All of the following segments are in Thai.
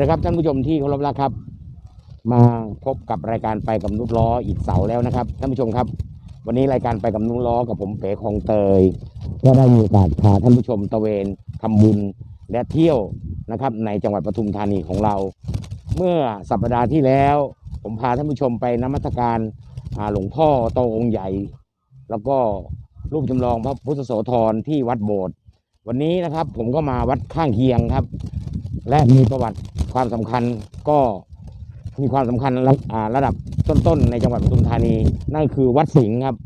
ดีครับท่านผู้ชมที่เคารพรักครับ มาพบกับรายการไปกับนุชล้ออีกเสาแล้วนะครับท่านผู้ชมครับ วันนี้รายการไปกับนุชล้อกับผมเป๋คลองเตย ก็ได้มีโอกาสพาท่านผู้ชมตะเวนทำบุญและเที่ยวนะครับ ในจังหวัดปทุมธานีของเรา เมื่อสัปดาห์ที่แล้ว ผมพาท่านผู้ชมไปนมัสการาหลวงพ่อโตองค์ใหญ่ แล้วก็รูปจำลองพระพุทธโสธรที่วัดโบสถ์วันนี้นะครับ ผมก็มาวัดข้างเคียงครับ และมีประวัติ ความสำคัญก็มีความสำคัญระระดับต้นๆในจังหวัดปทุมธานี นั่นคือวัดสิงห์ครับ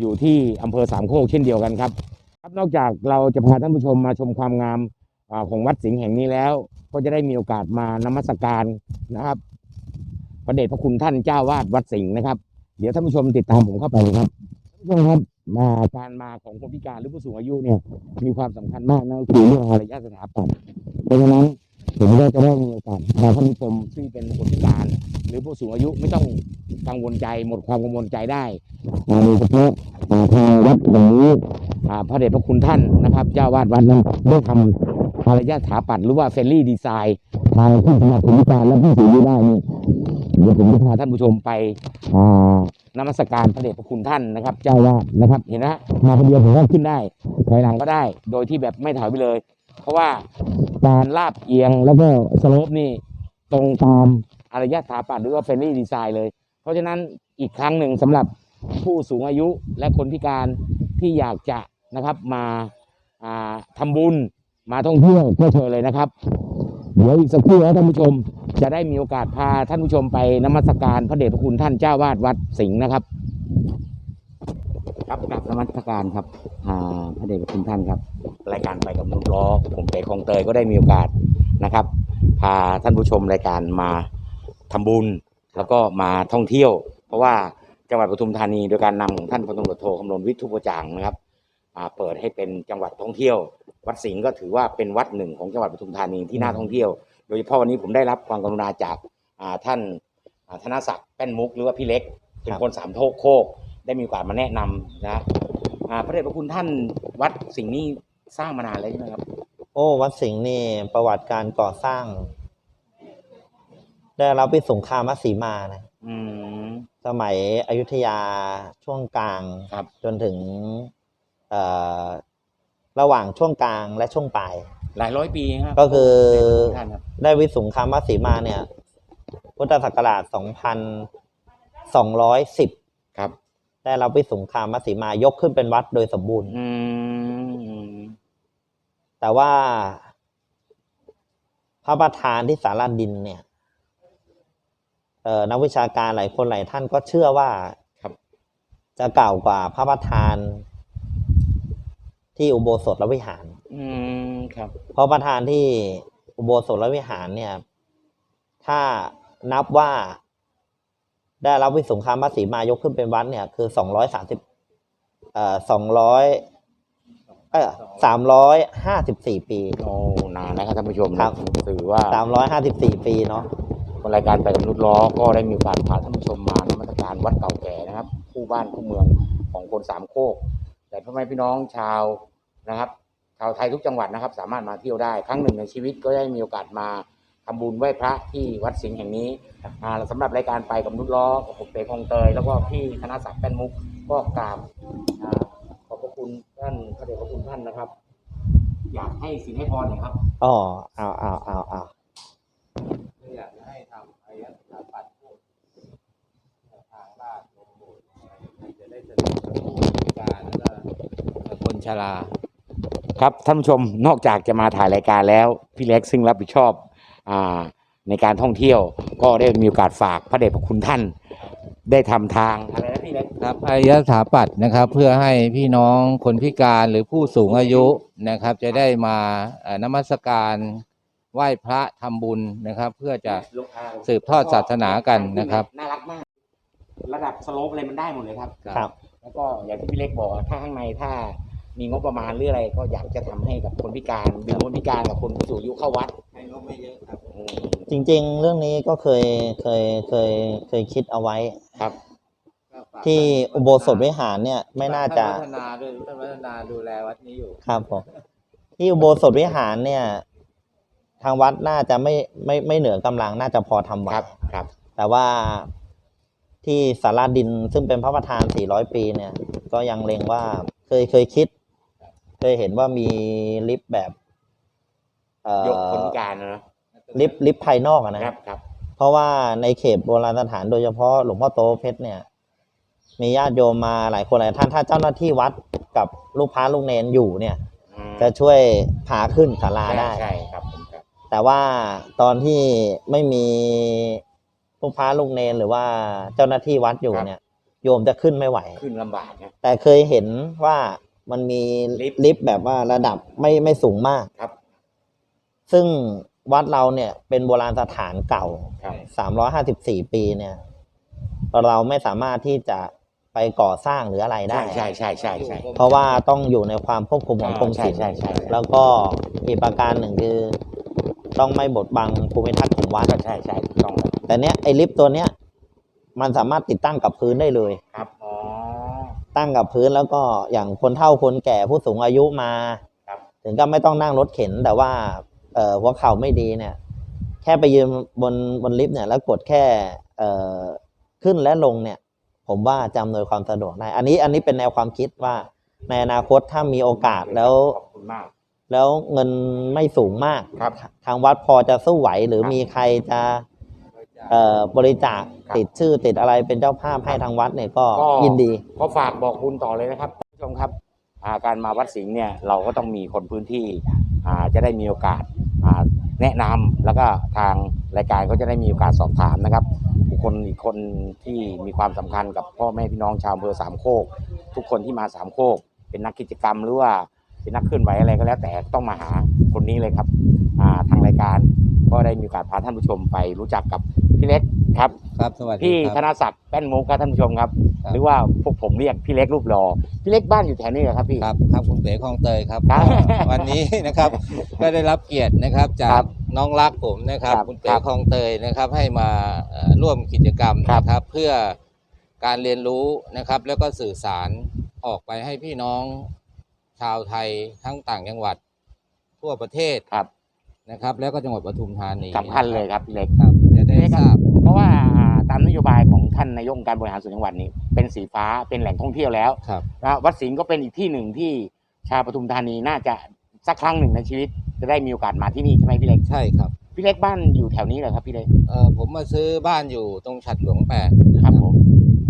อยู่ที่อำเภอสามโคกเช่นเดียวกันครับครับนอกจากเราจะพาท่านผู้ชมมาชมความงามอของวัดสิงห์แห่งนี้แล้ว ก็จะได้มีโอกาสมานมัสการนะครับ พระเดชพระคุณท่านเจ้าวาดวัดสิงห์นะครับ เดี๋ยวท่านผู้ชมติดตามผมเข้าไปครับท่านผู้ชมครับมาการมาของคนพิการหรือผู้สูงอายุเนี่ยมีความสำคัญมากนั่นก็คือเรื่องอารยสถาปัตย์เพราะฉะนั้น ผมก็จะได้มีโอกาสพาท่านผู้ชมที่เป็นคนพิการ หรือผู้สูงอายุไม่ต้องกังวลใจหมดความกังวลใจได้อ่าโดยเฉพาะอ่าทางวัดแห่งนี้อ่าพระเดชพระคุณท่านนะครับ เจ้าวาดวัดนั้นได้ทำอารยสถาปัตย์หรือว่าเฟรนลี่ดีไซน์ทางที่สำหรับคนพิการและผู้สูงอายุได้นี่เดี๋ยวผมจะพาท่านผู้ชมไปนมัสการพระเดชพระคุณท่านนะครับ เจ้าวาดนะครับ เห็นนะฮะมาคนเดียวผมก็ขึ้นได้ถอยหลังก็ได้ โดยที่แบบไม่ถอยไปเลย เพราะว่าการลาบเอียงแล้วก็สโลปนี่ตรงตามอารยสถาปัตย์หรือว่าเฟรนลี่ดีไซน์เลย เพราะฉะนั้นอีกครั้งหนึ่งสำหรับผู้สูงอายุและคนพิการที่อยากจะนะครับมาาทำบุญมาท่องเที่ยวก็เชิญเลยนะครับ เดี๋ยวอีกสักครู่นะท่านผู้ชมจะได้มีโอกาสพาท่านผู้ชมไปนมัสการพระเดชพระคุณท่านเจ้าวาดวัดสิงห์นะครับ ครับกราบนมัสการครับอ่าพระเดชพระคุณท่านครับ รายการไปกับนุ่นล้อผมเตคลองเตยก็ได้มีโอกาสนะครับ พาท่านผู้ชมรายการมาทำบุญ แล้วก็มาท่องเที่ยว เพราะว่าจังหวัดปทุมธานีโดยการนำของท่านพลตำรวจโทคำนวณวิทุปจางนะครับอ่าเปิดให้เป็นจังหวัดท่องเที่ยว วัดสิงห์ก็ถือว่าเป็นวัดหนึ่งของจังหวัดปทุมธานีที่น่าท่องเที่ยว โดยเฉพาะวันนี้ผมได้รับความกรุณาจากอ่าท่านอ่าธนศักดิ์แป้นมุกหรือว่าพี่เล็กเป็นคนสามโทกโคก ได้มีโอกาสมาแนะนำนะอ่าพระเดชพระคุณท่านวัดสิงห์นี่สร้างมานานแล้วใช่ไหมครับ โอ้วัดสิงห์นี่ประวัติการก่อสร้าง ได้รับวิสงครามสีมานะ อืม สมัยอยุธยาช่วงกลาง ครับ จนถึงเอ่อระหว่างช่วงกลางและช่วงปลาย หลายร้อยปีครับก็คือพระเดชพระคุณท่านครับ ได้วิสงครามสีมาเนี่ย พุทธศักราช 2210ครับ ได้รับวิสงครามสีมายกขึ้นเป็นวัดโดยสมบูรณ์อืมแต่ว่า พระประธานที่สารดินเนี่ยเอ่อนักวิชาการหลายคนหลายท่านก็เชื่อว่าครับจะเก่ากว่าพระประธานที่อุโบสถและวิหาร อืมครับ เพราะประธานที่อุโบสถและวิหารเนี่ย ถ้านับว่า ได้รับวิสุงคามสีมายกขึ้นเป็นวัดเนี่ยคือสองร้อยสามสิบเอ่อสองร้อยเออสามร้อยห้าสิบสี่ปี โอ้นานนะครับท่านผู้ชมครับ ถือว่าสามร้อยห้าสิบสี่ปีเนาะรายการไปกับนุชล้อก็ได้มีโอกาสพาท่านผู้ชมมานมัสการวัดเก่าแก่นะครับ คู่บ้านคู่เมืองของคนสามโคก แต่พ่อแม่พี่น้องชาวนะครับ ชาวไทยทุกจังหวัดนะครับ สามารถมาเที่ยวได้ ครั้งหนึ่งในชีวิตก็ได้มีโอกาสมา ทำบุญไหว้พระที่วัดสิงห์แห่งนี้อ่าสำหรับรายการไปกับนุชล้อกับผมเตคลองเตยแล้วก็พี่ธนศักดิ์แป้นมุกก็กราบอ่าขอบพระคุณท่านพระเดชพระคุณท่านนะครับ อยากให้สินให้พรหน่อยครับอ๋อเอาเอาเอาเอาอยากจะให้ทำอายสถาปัตย์พวกทางลาดลงโบสถ์อะไรจะได้เสนอผู้การแล้วก็คนชราครับท่านผู้ชมนอกจากจะมาถ่ายรายการแล้ว พี่เล็กซึ่งรับผิดชอบอ่า ในการท่องเที่ยวก็ได้มีโอกาสฝากพระเดชพระคุณท่าน ได้ทำทางอะไรนะพี่เล็กครับอายสถาปัตย์นะครับ เพื่อให้พี่น้องคนพิการหรือผู้สูงอายุนะครับ จะได้มาเอ่อนมัสการไหว้พระทำบุญนะครับ เพื่อจะสืบทอดศาสนากันนะครับน่ารักมาก ระดับสโลปอะไรมันได้หมดเลยครับครับ แล้วก็อย่างที่พี่เล็กบอกถ้าข้างในถ้า มีงบประมาณหรืออะไรก็อยากจะทำให้กับคนพิการดึงคนพิการกับคนผู้สูงอายุเข้าวัดให้งบไม่เยอะครับ อืมจริง ๆ เรื่องนี้ก็เคยเคยเคยเคยคิดเอาไว้ ครับ ที่อุโบสถวิหารเนี่ยไม่น่าจะพัฒนาด้วยท่านพัฒนาดูแลวัดนี้อยู่ ครับผมที่อุโบสถวิหารเนี่ย ทางวัดน่าจะไม่ไม่ไม่เหนือกำลังน่าจะพอทำไหวครับครับ แต่ว่าที่สาราดินซึ่งเป็นพระประธาน 400 ปีเนี่ย ก็ยังเล็งว่าเคยเคยคิด เคยเห็นว่ามีลิฟต์แบบเอ่ยกคนอพิการนะเนอะลิฟต์ลิฟต์ภายนอกอะนะคครัรับ บครับ เพราะว่าในเขตโบราณสถานโดยเฉพาะหลวงพ่อโตเพชรเนี่ย มีญาติโยมมาหลายคนหลายท่านถ้าเจ้าหน้าที่วัดกับลูกพระลูกเนนอยู่เนี่ย อืมจะช่วยพาขึ้นศาลาใช่ได้ใช่ครับผมครับแต่ว่าตอนที่ไม่มีลูกพระลูกเนนหรือว่าเจ้าหน้าที่วัดอยู่เนี่ย โยมจะขึ้นไม่ไหว ขึ้นลำบากนะแต่เคยเห็นว่า มันมีลิฟต์ ลิฟต์แบบว่าระดับไม่ไม่สูงมาก ครับ ซึ่งวัดเราเนี่ยเป็นโบราณสถานเก่าครับ354 ปีเนี่ย เราไม่สามารถที่จะไปก่อสร้างหรืออะไรได้ ใช่ใช่ใช่ใช่ใช่ เพราะว่าต้องอยู่ในความควบคุมของกรมศิลป์ใช่ใช่ใช่แล้วก็อีกประการหนึ่งคือ ต้องไม่บดบังภูมิทัศน์ของวัด ก็ใช่ใช่ถูกต้องครับแต่เนี้ยไอ้ลิฟต์ตัวเนี้ย มันสามารถติดตั้งกับพื้นได้เลย ครับอ๋อ ตั้งกับพื้นแล้วก็อย่างคนเฒ่าคนแก่ผู้สูงอายุมา ครับ ถึงก็ไม่ต้องนั่งรถเข็น แต่ว่าเอ่อหัวเข่าไม่ดีเนี่ย แค่ไปยืนบนบนลิฟต์เนี่ย แล้วกดแค่เอ่อขึ้นและลงเนี่ย ผมว่าจะอำนวยความสะดวกได้ อันนี้อันนี้เป็นแนวความคิดว่าในอนาคตถ้ามีโอกาสแล้ว ขอบคุณมาก แล้วเงินไม่สูงมาก ครับ ทางวัดพอจะสู้ไหวหรือครับมีใครจะ เอ่อบริจาคครับ ติดชื่อติดอะไรเป็นเจ้าภาพให้ทางวัดเนี่ยก็ก็ยินดี ก็ฝากบอกคุณต่อเลยนะครับท่านผู้ชมครับอ่าการมาวัดสิงห์เนี่ยเราก็ต้องมีคนพื้นที่อ่าจะได้มีโอกาสอ่าแนะนำแล้วก็ทางรายการก็จะได้มีโอกาสสอบถามนะครับ บุคคลอีกคนที่มีความสำคัญกับพ่อแม่พี่น้องชาวอำเภอสามโคก ทุกคนที่มาสามโคก เป็นนักกิจกรรมหรือว่าเป็นนักเคลื่อนไหวอะไรก็แล้วแต่ต้องมาหาคนนี้เลยครับอ่าทางรายการก็ได้มีโอกาสพาท่านผู้ชมไปรู้จักกับ พี่เล็กครับ ครับสวัสดีพี่คธรับนศักดิ์แป้นมุกครับท่านผู้ชมครับ ครับ หรือว่าพวกผมเรียกพี่เล็กรูปรอพี่เล็กบ้านอยู่แถวนี้เหรอครับพี่ ครับครับคุณเป๋คลองเตยครับครับก็วันนี้นะครับ ก็ได้รับเกียรตินะครับจาครักบน้องรักผมนะครับ ครับคุณเป๋ครับคลองเตยนะครับ ให้มาเอ่อร่วมกิจกรรมครับนะครับ เพื่อการเรียนรู้นะครับ แล้วก็สื่อสารออกไปให้พี่น้องชาวไทยทั้งต่างจังหวัดทั่วประเทศครับ นะครับ แล้วก็จังหวัดปทุมธานีสำคัญเลยครับพี่เล็ก ครับ ครารับบเพราะว่าตามนโยบายของท่านนายกองค์การบริหารส่วนจังหวัดนี้เป็นสีฟ้าเป็นแหล่งท่องเที่ยวแล้วครับ นะวัดสิงห์ก็เป็นอีกที่หนึ่งที่ชาวปทุมธานีน่าจะสักครั้งหนึ่งในชีวิตจะได้มีโอกาสมาที่นี่ใช่ไหมพี่เล็ก ใช่ครับพี่เล็กบ้านอยู่แถวนี้เหรอครับพี่เล็กเออผมมาซื้อบ้านอยู่ตรงฉัดหลวงแปดครับผม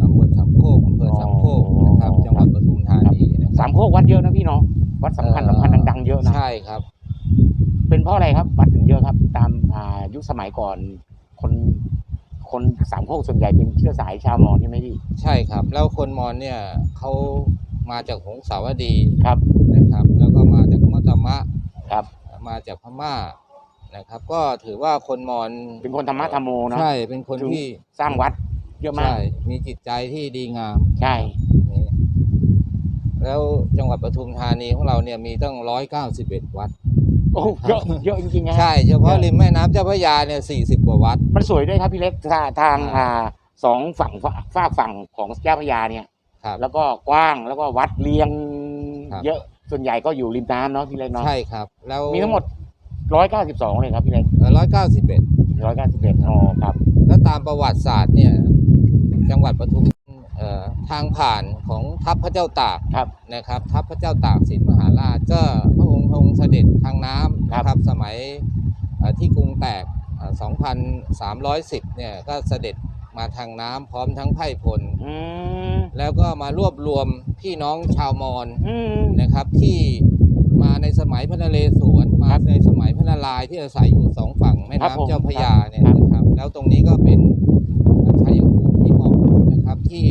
ตำบลสามโคกอำเภอสามโคกนะครับ อ๋อ จังหวัดปทุมธานีนะครับสามโคกวัดเยอะนะพี่เนาะวัดสำคัญสำคัญดังๆเยอะนะ ใช่ครับ เป็นเพราะอะไรครับวัดถึงเยอะครับ ตามอ่ายุคสมัยก่อน คนคนสามโคกส่วนใหญ่เป็นเชื้อสายชาวมอญใช่ไหมพี่ ใช่ครับ แล้วคนมอญเนี่ยเขามาจากหงสาวดีครับนะครับ แล้วก็มาจากมัตตมะครับ มาจากพม่านะครับ ก็ถือว่าคนมอญเป็นคนธรรมะธรรมโมเนาะใช่เป็นคนถึงที่สร้างวัดเยอะมากใช่มีจิตใจที่ดีงามใช่นี่แล้วจังหวัดปทุมธานีของเราเนี่ยมีตั้งร้อยเก้าสิบเอ็ดวัด โอ้เยอะเยอะจริงๆนะใช่ เฉพาะริมแม่น้ำเจ้าพระยาเนี่ยสี่สิบกว่าวัด มันสวยด้วยครับพี่เล็กทางทางอ่าอ่าสองฝั่งฝฝากฝั่งของเจ้าพระยาเนี่ย ครับ แล้วก็กว้างแล้วก็วัดเรียง ครับ เยอะส่วนใหญ่ก็อยู่ริมน้ำเนาะพี่เล็กเนาะใช่ครับ แล้วมีทั้งหมดร้อยเก้าสิบสองเลยครับพี่เล็กร้อยเก้าสิบเอ็ดร้อยเก้าสิบเอ็ดอ๋อครับ แล้วตามประวัติศาสตร์เนี่ย จังหวัดปทุมเอ่อ ทางผ่านของทัพพระเจ้าตากครับ นะครับ ทัพพระเจ้าตากสินมหาราชก็พระองค์ทรงเสด็จทางน้ำนะครับสมัยเอ่อที่กรุงแตกเอ่อ2,310 เนี่ยก็เสด็จมาทางน้ำพร้อมทั้งไพร่พลอืมแล้วก็มารวบรวมพี่น้องชาวมอญอืมนะครับที่มาในสมัยพระนเรศวรมาในสมัยพระนารายณ์ที่อาศัยอยู่สองฝั่งแม่ครับผมน้ำเจ้าพระยาเนี่ยครับนะครับ แล้วตรงนี้ก็เป็นชัยภูมิที่เหมาะนะครับที่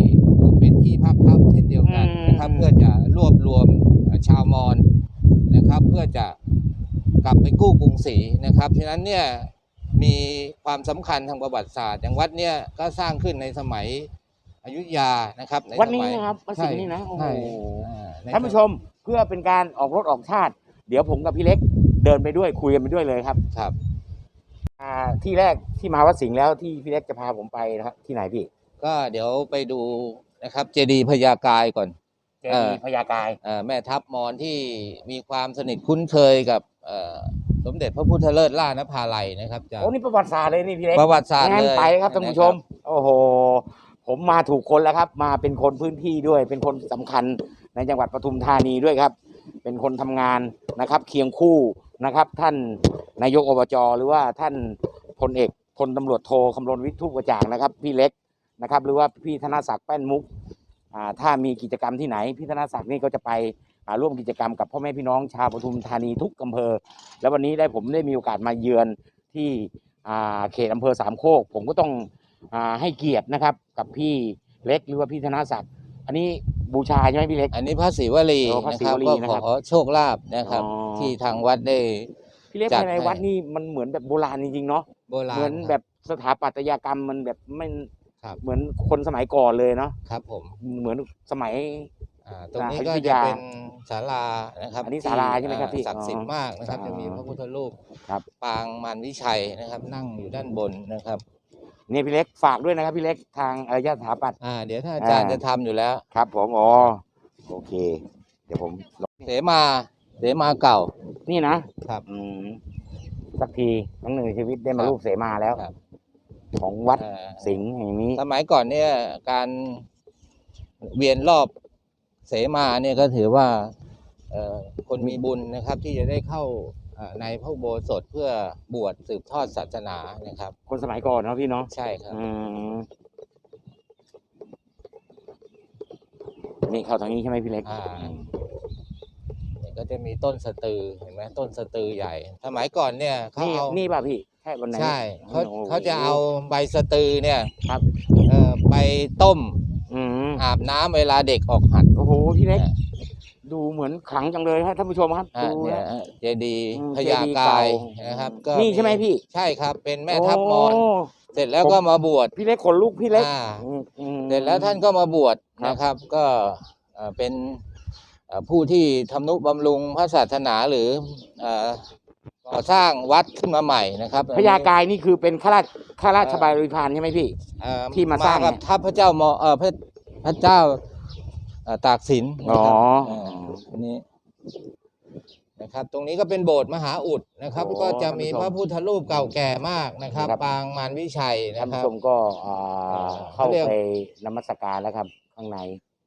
เป็นที่พักพักเช่นเดียวกันนะครับ เพื่อจะรวบรวมชาวมอญนะครับ เพื่อจะกลับไปกู้กรุงศรีนะครับฉะนั้นเนี่ยมีความสำคัญทางประวัติศาสตร์อย่างวัดเนี่ยก็สร้างขึ้นในสมัยอยุธยานะครับในวัดสนี้มัยนะครับวัดสิงห์นี่นะโอ้โหใช่อ่ในท่านผู้ชมเพื่อเป็นการออกรถออกชาติ เดี๋ยวผมกับพี่เล็กเดินไปด้วยคุยกันไปด้วยเลยครับครับอ่าที่แรกที่มาวัดสิงห์แล้วที่พี่เล็กจะพาผมไปนะครับที่ไหนพี่ ก็เดี๋ยวไปดู นะครับ เจดีย์พญากายก่อน เจดีย์พญากายเอ่อแม่ทัพมอญที่มีความสนิทคุ้นเคยกับเอ่อสมเด็จพระพุทธเลิศล่านภาลัยนะครับจะโอ้นี่ประวัติศาสตร์เลยนี่พี่เล็กประวัติศาสตร์งั้นเลยไปครับท่านผู้ชม โอ้โห ผมมาถูกคนแล้วครับ มาเป็นคนพื้นที่ด้วย เป็นคนสำคัญในจังหวัดปทุมธานีด้วยครับ เป็นคนทำงานนะครับ เคียงคู่นะครับ ท่านนายกอบจหรือว่าท่านพลเอกพลตำรวจโทคำรณวิทย์ทุกกระจ่างนะครับ พี่เล็ก นะครับ หรือว่าพี่ธนศักดิ์แป้นมุกอ่าถ้ามีกิจกรรมที่ไหน พี่ธนศักดิ์นี่ก็จะไปอ่าร่วมกิจกรรมกับพ่อแม่พี่น้องชาวปทุมธานีทุกอำเภอ แล้ววันนี้ได้ผมได้มีโอกาสมาเยือนที่อ่าเขตอำเภอสามโคก ผมก็ต้องอ่าให้เกียรตินะครับ กับพี่เล็กหรือว่าพี่ธนศักดิ์อันนี้บูชาใช่ไหมพี่เล็ก อันนี้พระศรีวลีโอ้พระนะศรีครับวลีก็นะครับขอโชคลาภนะครับอ๋อที่ทางวัดได้พี่เล็กจัดภายในให้วัดนี่มันเหมือนแบบโบราณจริงๆเนาะโบราณเหมือนครับแบบสถาปัตยกรรมมันแบบไม่ ครับ เหมือนคนสมัยก่อนเลยเนาะครับผมเหมือนสมัย อ่าตรงนี้อยุก็ธจะยาเป็นศาลานะครับอันนี้ที่ศาลาใช่ไหมครับอ่พี่ศักดิ์สิทธิ์มากนะครับ อ๋อจะมีพระพุทธรูปครับ ปางมารวิชัยนะครับ นั่งอยู่ด้านบนนะครับนี่พี่เล็กฝากด้วยนะครับพี่เล็กทางอารยสถาปัตย์ อ่าเดี๋ยวท่านอาจารย์อ่า จะทำอยู่แล้ว ครับผมอ๋อโอเค เดี๋ยวผมเสมาเสมาเก่า นี่นะครับ อืมสักทีครั้งหนึ่งในชีวิตได้มาครับรูปเสมาแล้ว ครับ ของวัดเอ่อสิงห์แห่งนี้ สมัยก่อนเนี่ยการเวียนรอบเสมาเนี่ยก็ถือว่าเอ่อคนมีบุญนะครับ ที่จะได้เข้าเอ่อในพระอุโบสถเพื่อบวชสืบทอดศาสนานะครับ คนสมัยก่อนเนาะพี่เนาะใช่ครับ อืมนี่เข้าทางนี้ใช่ไหมพี่เล็กอ่าเนี่ยก็จะมีต้นสะตือเห็นไหมต้นสะตือใหญ่ สมัยก่อนเนี่ยเขานี่เอานี่ป่ะพี่ ใช่บนไหนใช่เขาโอ้โห เขาจะเอาใบสะตือเนี่ยครับ เอ่อไปต้มอืมอาบน้ำเวลาเด็กออกหัด โอ้โหพี่เล็ก อ่าดูเหมือนขลังจังเลยครับท่านผู้ชมครับอ่าดูเนี่ยนะฮะเจดีย์อืมพญาเจดีย์กายเก่านะครับ ก็นี่ใช่ไหมพี่ ใช่ครับ เป็นแม่ทัพมอญโเสร็จแล้วก็มาบวช พี่เล็กขนลุกพี่เล็กอ่า อืมอืม เสร็จแล้วท่านก็มาบวชครับ นะครับ ก็เอ่อเป็นเอ่อผู้ที่ทำนุบำรุงพระศาสนาหรือเอ่อ ก่อสร้างวัดขึ้นมาใหม่นะครับพญากายนี่คือเป็นข้าราชข้าราชบริพารใช่ไหมพี่ เอ่อที่มาสร้างกับเนี่ย ทัพพระเจ้ามอเออพระพระเจ้าเอ่อตากสินนะครับอ๋อเอันนี้นะครับ ตรงนี้ก็เป็นโบสถ์มหาอุดนะครับ โอ้ก็จะมีท่านผู้ชมพระพุทธรูปเก่าแก่มากนะครับ ครับ ปางมารวิชัยท่านนะคผู้รับชมก็อ่าเอ่อเข้าเขาเรียก ไปนมัสการแล้วครับ ข้างใน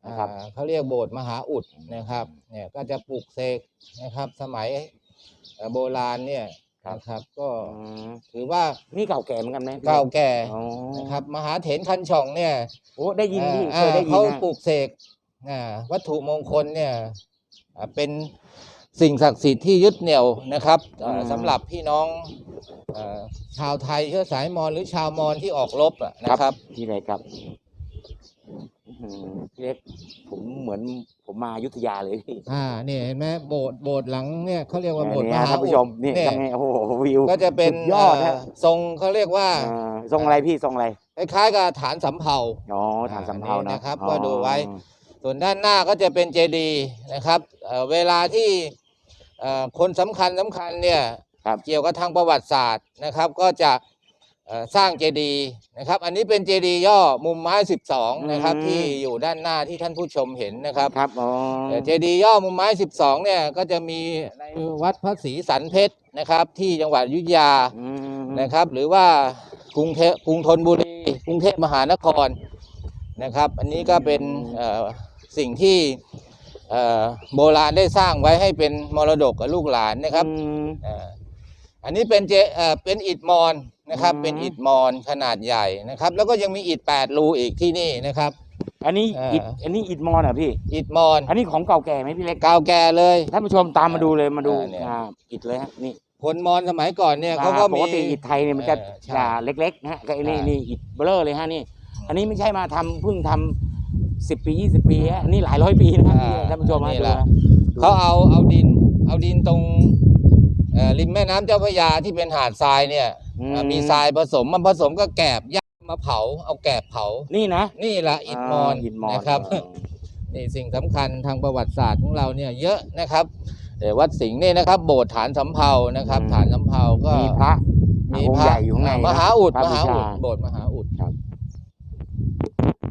นะครับ อ่าเขาเรียกโบสถ์มหาอุดนะครับ เนี่ยก็จะปลูกเสกนะครับ สมัย เอ่อโบราณเนี่ยครับ นะครับ ก็อืมถือว่านี่เก่าแก่เหมือนกันไหมพี่เก่าแก่อ๋อนะครับมหาเถรคันช่องเนี่ยโอ้ได้ยินพี่อ่าเคยได้ยินเขานะปลูกเสกอ่าวัตถุมงคลเนี่ยอ่าเป็นสิ่งศักดิ์สิทธิ์ที่ยึดเหนี่ยวนะครับอ่าสำหรับพี่น้องอ่าชาวไทยเชื้อสายมอญหรือชาวมอญที่ออกรบอะนะครับพี่เล็กครับอื้อหือพี่ เล็กผมเหมือนผมมาอยุธยาเลยพี่อ่าเนี่ยเห็นไหมโบสถ์โบสถ์หลังเนี่ยเขาเรียกว่าโบสถ์มเนี่ยหาท่านอุผู้ชมดนี่เนี่ยทำไงโอ้โหวิวก็จะเป็นสุดยอดฮะเทรงเขาเรียกว่าอ่าทรงอะไรพี่ทรงอะไรคล้ายๆกับฐานสำเภา อ๋อฐานสำเภาอันนี้นะนะครับอ๋อก็ดูไว้ส่วนด้านหน้าก็จะเป็นเจดีย์นะครับเอ่อเวลาที่เอ่อคนสำคัญสำคัญเนี่ยครับ เกี่ยวกับทางประวัติศาสตร์นะครับ ก็จะเอ่อ สร้างเจดีย์นะครับ อันนี้เป็นเจดีย์ย่อมุมไม้12นะครับที่อยู่ด้านหน้าที่ท่านผู้ชมเห็นนะครับครับอ๋อเอ่อเจดีย์ย่อมุมไม้ 12เนี่ยก็จะมีในวัดพระศรีสันเพชรนะครับ ที่จังหวัดอยุธยาอืมนะครับ หรือว่ากรุงเทพกรุงธนบุรีกรุงเทพมหานครนะครับ อันนี้ก็เป็นเอ่อสิ่งที่เอ่อโบราณได้สร้างไว้ให้เป็นมรดกกับลูกหลานนะครับ อืมเอ่ออันนี้เป็นเจเอ่อเป็นอิฐมอนนะครับอืมเป็นอิฐมอนขนาดใหญ่นะครับ แล้วก็ยังมีอิฐแปดรูอีกที่นี่นะครับ อันนี้เอ่ออิอิฐอันนี้อิฐมอนเหรอพี่ อิฐมอนอันนี้ของเก่าแก่ไหมพี่เล็กเก่าแก่เลย ท่านผู้ชมตามมาดูเลยมาดูเออเนี่ย อ่าอิฐเลยฮะนี่คนมอนสมัยก่อนเนี่ยเขาก็ปมี กติอิฐไทยเนี่ยมันจะเออใช่จะเล็กๆนะฮะก็ไอ้นี่ใช่ นี่อิฐเบลอเลยฮะนี่ อันนี้ไม่ใช่มาทำเพิ่งทำสิบปียี่สิบปีฮะอันนี่หลายร้อยปีนะครับพี่ท่านผู้ชมฮะนี่ดูแหละนะ เขาเอาเอาดิน เอาดินตรง เอ่อริมแม่น้ำเจ้าพระยาที่เป็นหาดทรายเนี่ยอืเอ่อมีทรายผสมมันผสมกับแกบย่างมาเผา เอาแกบเผา นี่นะนี่แหละอิฐมอนอิฐมอนนะครับ นี่สิ่งสำคัญทางประวัติศาสตร์ของเราเนี่ยเยอะนะครับแต่วัดสิงห์เนี่ยนะครับ โบสถ์ฐานสำเภานะครับ ฐานสำเภาก็มีพระมีองค์พระใหญ่อยู่ข้างในมหาอุดพระมหาอุดบูชโบสถ์มหาอุด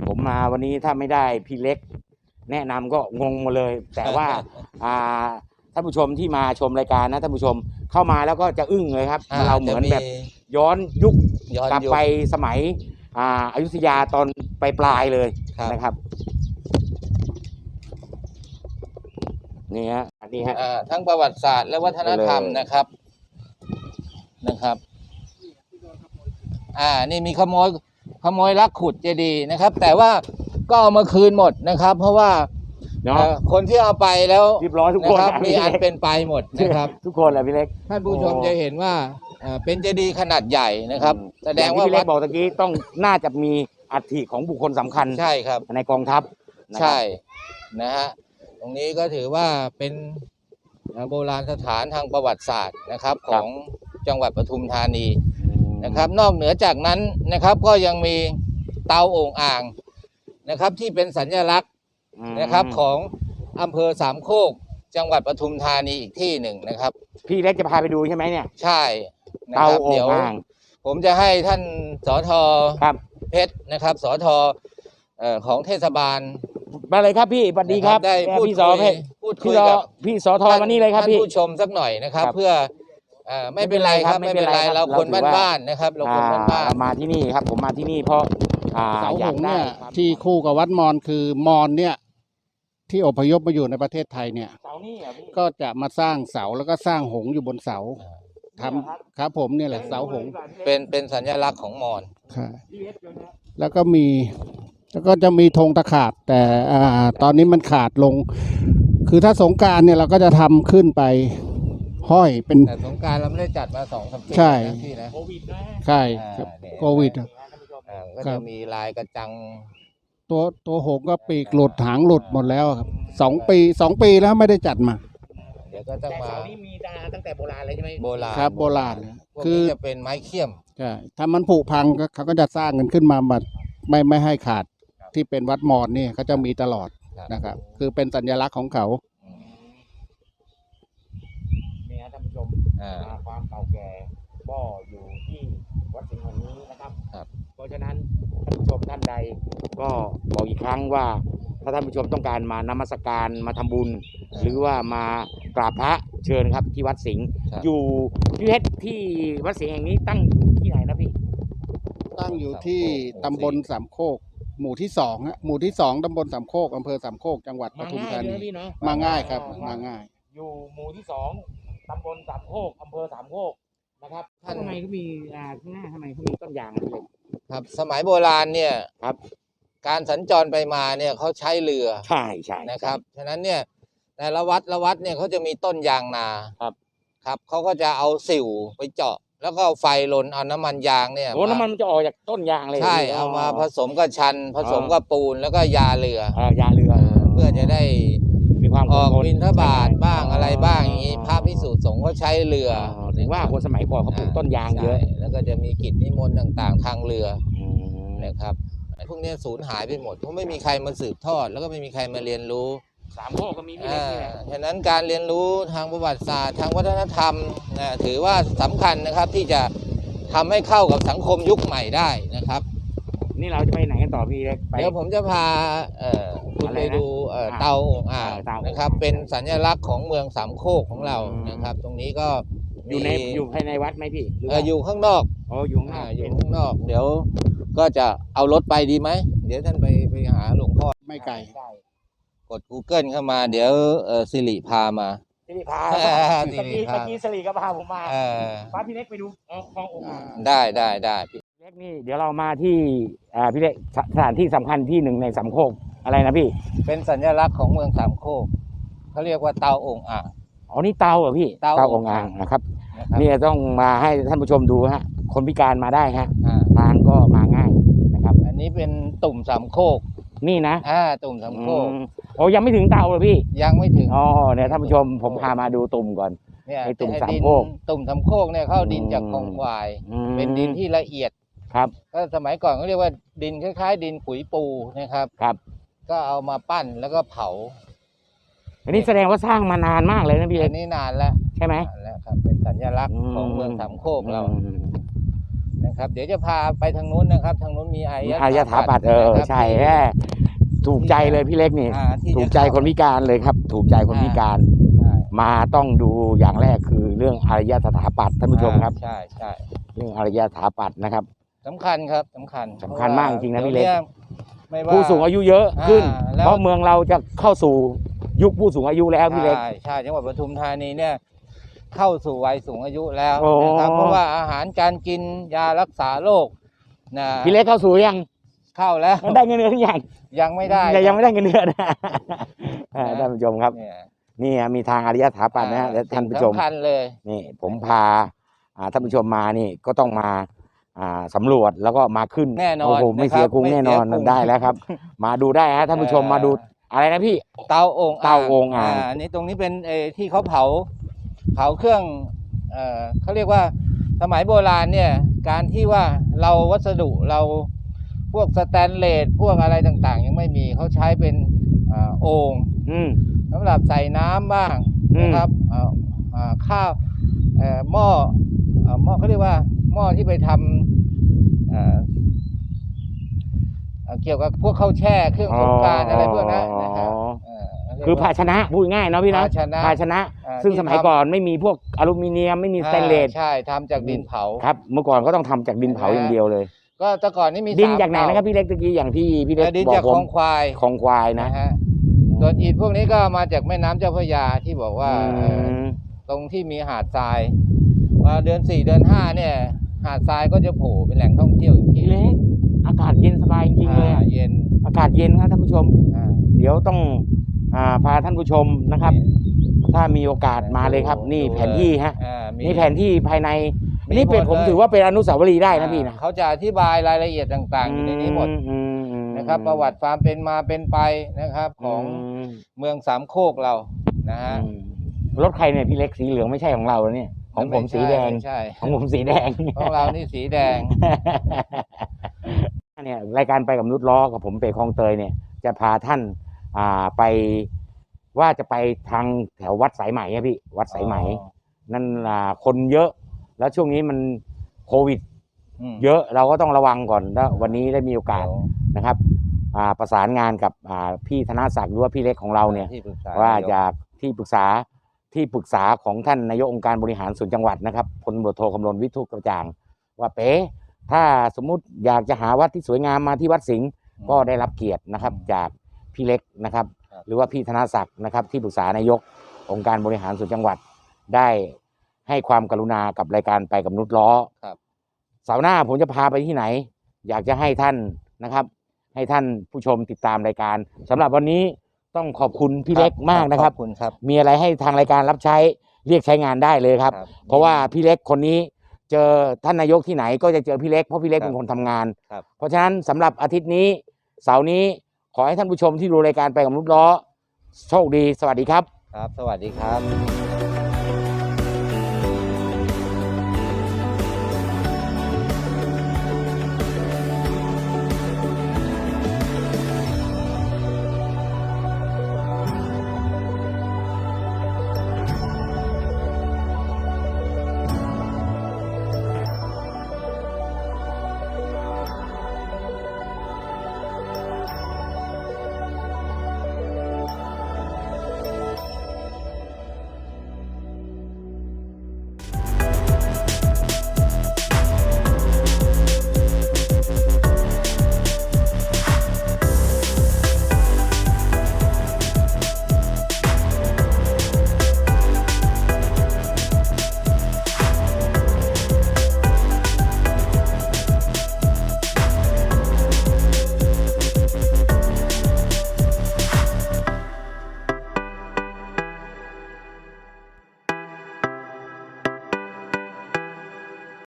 ผมมาวันนี้ถ้าไม่ได้พี่เล็ก แนะนำก็งงหมาเลย แต่ว่า อ่า ท่านผู้ชมที่มาชมรายการนะท่านผู้ชมเข้ามาแล้วก็จะอึ้งเลยครับ อ่เราเหมือนจะแบบย้อนยุคย้อนกลับยุค ไปสมัยอ่าอยุธยาตอนปลายปลายๆเลยครับ นะครับ นี่ฮะอันนี้ฮะ อ่าทั้งประวัติศาสตร์และวัฒนธรรมไปเลย นะครับนะครับ อ่า นี่มีขโมยขโมยลักขุดเจดีย์นะครับ แต่ว่าก็เอามาคืนหมดนะครับ เพราะว่า เนาะ เอ่อคนที่เอาไปแล้วเรียบร้อยทุกนะคนครับะมีอันเป็นไปหมดนะครับ ทุกคนแหละพี่เล็ก ท่านผู้ชมโอ้จะเห็นว่าเอ่อเป็นเจดีย์ขนาดใหญ่นะครับแสดงว่าอย่ที่พี่วัเล็ดกบอกตะกี้ต้องน่าจะมีอัฐิของบุคคลสำคัญใช่ครับ ในกองทัพนะครับ ใช่นะฮะตรงนี้ก็ถือว่าเป็นโบราณสถานทางประวัติศาสตร์นะครับของจังหวัดปทุมธานีนะครับ นอกเหนือจากนั้นนะครับก็ยังมีเตาโอ่งอ่างนะครับ ที่เป็นสัญลักษณ์ อืมนะครับ ของอำเภอสามโคก จังหวัดปทุมธานีอีกที่หนึ่งนะครับ พี่เล็กจะพาไปดูใช่ไหมเนี่ยใช่นะเตาครับโอ่เดี๋ยว งอ่างผมจะให้ท่านสอทอครับเพชรนะครับสอทอเอ่อของเทศบาลมาเลยครับพี่สวัสดีครับนะได้แม่พูดพี่สอคุยเพชรพูดคุพี่ยสอกับ พี่สอทอมานี่เลยครับท่านพี่ผู้ชมสักหน่อยนะครับ ครับเพื่อเอ่อไม่เป็นไรครับไม่ไม่เป็เป็นนไรไรครับเราเราคนถือว่า บ้านๆนะครับ เราคนอ่าบ้านเรามาที่นี่ครับ ผมมาที่นี่เพราะ อ่าเสาอหยากงส์ได้เนี่ยครับที่คู่กับวัดมอญคือมอญเนี่ยที่อพยพมาอยู่ในประเทศไทยเนี่ย เสานี่เหรอพี่ก็จะมาสร้างเสาแล้วก็สร้างหงส์อยู่บนเสาทำครับผมเนี่ยแหละเสาหงส์ๆเป็นเป็นสัญลักษณ์ของมอญค่ะ แล้วก็มีแล้วก็จะมีธงตะขาบแต่อ่าตอนนี้มันขาดลง คือถ้าสงกรารเนี่ยเราก็จะทำขึ้นไปห้อยเป็น แต่สงกรารเราไม่ได้จัดมาสองสามปีใช่ นะพี่นะโควิดนะ ใช่อ่าครับเนี่ย โควิดอะ อ่าก็ครัจะบ มีลายกระจัง ตัวตัวหงส์ก็ปีกหลุดหางหลุดหมดแล้วครับสองปีสองปีแล้วไม่ได้จัดมา เดี๋ยวก็ต้แต่องมาเสานี่มีดาตั้งแต่โบราณเลยใช่ไหมโบราณครับโบราณพวกคือ นี้จะเป็นไม้เขี้ยม ใช่ถ้ามันผุพังก็เขาก็จะสร้างกันขึ้นมาแบบไม่ไม่ให้ขาดที่เป็นวัดมอญนี่เขาจะมีตลอดนะครับ คือเป็นสัญลักษณ์ของเขานี่ฮะท่านผู้ชมอ่าอ่า ความเก่าแก่ก็อยู่ที่วัดสิงห์แห่งนี้นะครับ ครับเพ ราะฉะนั้นท่านผู้ชมท่านใด ก็บอกอีกครั้งว่า ถ้าท่านผู้ชมต้องการมานมัสการมาทำบุญ หรือว่ามากราบพระเชิญครับที่วัดสิงห์ครับ อยู่พี่เพชรที่วัดสิงห์แห่งนี้ตั้งอยู่ที่ไหนนะพี่ ตั้งอยู่ที่ตำบลสามโคก หมู่ที่สองฮะหมู่ที่สองตำบลสามโคกอำเภอสามโคกจังหวัดปมาทุมง่ายธาเลนียพี่เนาะ มาง่ายครับมาง่าย อยู่หมู่ที่สองตำบลสามโคกอำเภอสามโคกนะครับท่าน ทำไมเขามีอ่าข้างหน้าทำไมเขามีต้นยางพี่เล็ก ครับ สมัยโบราณเนี่ยครับการสัญจรไปมาเนี่ยเขาใช้เรือใช่ใช่นะครับ ฉะนั้นเนี่ยแต่ละวัดละวัดเนี่ยเขาจะมีต้นยางนาครับ ครับเขาก็จะเอาสิวไปเจาะ แล้วก็เอาไฟลนเอาน้ำมันยางเนี่ยโอ้น้ำมันมันจะออกจากต้นยางเลยใช่เอามาผสมกับชัน ผสมกับปูนแล้วก็ยาเรือเอ่อยาเรือเพื่อจะได้มีความ ออกคงทนบินทบาทบ้างอะไรบ้างอย่างนี้พระพิสุสงฆ์ก็ใช้เรืออ๋อถึงว่าคนสมัยก่อนเขาปลูกต้นยางเยอะ ใช่แล้วก็จะมีกิจนิมนต์ต่างๆ ทางเรืออืมนะครับไอ้พวกเนี้ยสูญหายไปหมดเพราะไม่มีใครมาสืบทอด แล้วก็ไม่มีใครมาเรียนรู้ สามโคกก็มีพี่เล็อ่ากนี่แหละ ฉะนั้นการเรียนรู้ทางประวัติศาสตร์ ทางวัฒนธรรมนะถือว่าสำคัญนะครับที่จะทำให้เข้ากับสังคมยุคใหม่ได้นะครับ นี่เราจะไปไหนกันต่อพี่เล็กไป เดี๋ยวผมจะพาเอ่อคุณอะไรไปนะดูเอ่ออ่าเตาโองอ่างเออเตาโอ่งนะครับ เป็นสัญลักษณ์ของเมืองสามโคกของเราอืม นะครับ ตรงนี้ก็อยู่ในมีอยู่ภายในวัดไหมพี่หรืเอ่อว่าอยู่ข้างนอกอ๋ออยู่ข้างนอ่าอกอยู่เป็นข้างนอก เดี๋ยวก็จะเอารถไปดีไหม เดี๋ยวท่านไปไปหาหลวงพ่อไม่ไกลใช่กด Google เข้ามาเดี๋ยวเอ่อสิริพามา สิริพาเออเมื่อกี้สิริพา เมื่อกี้สิริก็พาผมมาเออพาพี่เล็กไปดูอ๋อคลององค์อ่าง ได้ได้ได้พี่ เล็กนี่เดี๋ยวเรามาที่อ่าพี่เล็กสสถานที่สำคัญที่หนึ่งในสามโคกอะไรนะพี่เป็นสัญลักษณ์ของเมืองสามโคกเขาเรียกว่าเตาโองอ่าง อ๋อนี่เตาเหรอพี่เตา องค์อ่างนะครับนะครับนี่ต้องมาให้ท่านผู้ชมดูฮะคนพิการมาได้ฮะอ่าทางก็มาง่ายนะครับ อันนี้เป็นตุ่มสามโคกนี่นะอ่าตุ่มสามโคกอืมโอ้ยังไม่ถึงเตาเลยพี่ยังไม่ถึง อ๋อเนี่ยท่านผู้ชมผมพามาดูตุ่มก่อน เนี่ยไอ้ตุ่มไอ้สามดินโคกตุ่มสามโคกเนี่ยเข้าดินอืมจากคลองควาย อืมเป็นดินที่ละเอียด ครับก็สมัยก่อนเขาเรียกว่าดินคล้ายๆ ดินปุ๋ยปูนะครับ ครับ ก็เอามาปั้นแล้วก็เผาอันนี้แสดงว่าสร้างมานานมากเลยนะพี่อัเล็กนนี้นานแล้วใช่ไหม นานแล้วครับ เป็นสัญลักษณ์อืมของเมืองสามโคกเราอืมนะครับ เดี๋ยวจะพาไปทางนู้นนะครับ ทางนู้นมีอายอายถาปัตย์เออนะครับ ใช่ที่แน่ถูกใจเลยพี่เล็กนี่ อ่าที่จะถูกใจคนพิการเลยครับ ถูกใจคนพิการ ใช่มาต้องดูอย่างแรกคือเรื่องอารยสถาปัตย์ท่านผู้ชมครับ ใช่ใช่เรื่องอารยสถาปัตย์นะครับ สำคัญครับสำคัญสำคัญมากจริงๆนะพี่เล็ก ดี๋ยวไม่ว่า ผู้สูงอายุเยอะขึ้น อ่าแล้ว เพราะเมืองเราจะเข้าสู่ยุคผู้สูงอายุแล้วพี่เล็ก ใช่ใช่จังหวัดปทุมธานีเนี่ยเข้าสู่วัยสูงอายุแล้วโอ้ นะครับเพราะว่าอาหารการกินยารักษาโรคนะพี่เล็กเข้าสู่ยังเข้าแล้วได้เงินเดือนหรือยังยังไม่ได้ยังยังไม่ได้เงินเดือนนะอ่าท่านผู้ชมครับ เนี่ยนี่มีทางอารยสถาปัตย์นะฮะและท่านผู้ชม สิ่งสำคัญเลย นี่ผมพาอ่าท่านผู้ชมมานี่ก็ต้องมา อ่าสำรวจแล้วก็มาขึ้นแน่นอนโอ้โหไม่นะครับเสียกรุงไม่แน่นอนเสียกรุง ได้แล้วครับ มาดูได้ฮะท่านผู้ชมเอ่อมาดูอะไรนะพี่ เตาโอ่งเตาโอ่งอ่าง อันนี้ตรงนี้เป็นเออที่เขาเผา เผาเครื่องเอ่อเขาเรียกว่าสมัยโบราณเนี่ย การที่ว่าเราวัสดุเราพวกสแตนเลสพวกอะไรต่างๆ ยังไม่มีเขาใช้เป็นอ่าโอ่งอืม สำหรับใส่น้ำบ้างอืม นะครับอ่าอ่าข้าวเอ่อหม้อเอ่อ หม้อเขาเรียกว่าหม้อที่ไปทำเอ่อเอ่อเกี่ยวกับพวกข้าวแช่เครื่องสงกรารอะไรพวกนั้นนะครับอ๋อเอ่อเรียกคือว่าภาชนะพูดง่ายเนาะพี่นะภาชนะภาชนะอ่าซึ่งที่สมัยทำก่อนไม่มีพวกอลูมิเนียมไม่มีสแตนเลสอ่าใช่ทำจากดินเผาครับ เมื่อก่อนก็ต้องทำจากดินเผานะฮะอย่างเดียวเลย ก็แต่ก่อนนี่มีดินสมจากไหนนะครับเผ่พี่เล็กตะกี้อย่างที่พี่เล็กดินบอจากกผคลมองควายของควายนะนะฮะส่วนอิฐพวกนี้ก็มาจากแม่น้ำเจ้าพระยาที่บอกว่าอืเอ่อมตรงที่มีหาดทรายว่า เดือนสี่เดือนห้าเนี่ย หาดทรายก็จะโผล่เป็นแหล่งท่องเที่ยวอีกทีพี่เล็กอากาศเย็นสบายจริงๆเลยอ่าอะเย็นอากาศเย็นครับท่านผู้ชมอ่าเดี๋ยวต้องอ่าพาท่านผู้ชมนะครับ ถ้ามีโอกาสมาเลยครับ นี่ดูแผนที่ฮะอ่ามีนี่แผนที่ภายในมีนี่เป็นหมดผมเลยถือว่าเป็นอนุสาวรีย์ได้นะพี่นะอ่าเขาจะอธิบายรายละเอียดต่าง ๆ อยู่ในนี้หมดอืมอืมนะครับ ประวัติความเป็นมาเป็นไปนะครับ ของมเมืองสามโคกเรานะฮะอืมรถใครเนี่ยพี่เล็กสีเหลืองไม่ใช่ของเราแล้วเนี่ย ของผมสีแดง ไม่ใช่ของผมสีแดง ของเรานี่สีแดง เนี่ยรายการไปกับนุชล้อกับผมเปคลองเตยเนี่ย จะพาท่าน อ่าไปว่าจะไปทางแถววัดสายไหมอะพี่ วัดสายไหม นั่นล่ะคนเยอะ แล้วช่วงนี้มันโควิดมเยอะเราก็ต้องระวังก่อนแล้ววันนี้ได้มีโอกาสเดี๋ยวนะครับ อ่าประสานงานกับอ่าพี่ธนศักดิ์หรือว่าพี่เล็กของเราเนี่ย ที่ปรึกษว่านยกจากที่ปรึกษา ที่ปรึกษาของท่านนายกองค์การบริหารส่วนจังหวัดนะครับพลตำรวจโทคำรณวิทุกกระจ่าง ว่าเป๊ะถ้าสมมุติอยากจะหาวัดที่สวยงามมาที่วัดสิงห์ก็ได้รับเกียรตินะครับจากพี่เล็กนะครับครับ หรือว่าพี่ธนศักดิ์นะครับ ที่ปรึกษานายกองค์การบริหารส่วนจังหวัด ได้ให้ความกรุณากับรายการไปกับนุชล้อครับเสาร์หน้าผมจะพาไปที่ไหน อยากจะให้ท่านนะครับ ให้ท่านผู้ชมติดตามรายการสำหรับวันนี้ ต้องขอบคุณพี่เล็กมากนะครับ ขอบคุณครับ มีอะไรให้ทางรายการรับใช้เรียกใช้งานได้เลยครับ ครับเพราะว่าพี่เล็กคนนี้เจอท่านนายกที่ไหนก็จะเจอพี่เล็กเพราะพี่เล็กครับเป็นคนทำงาน ครับ เพราะฉะนั้นสำหรับอาทิตย์นี้ เสาร์นี้ขอให้ท่านผู้ชมที่ดูรายการไปกับนุชล้อโชคดีสวัสดีครับ ครับ สวัสดีครับ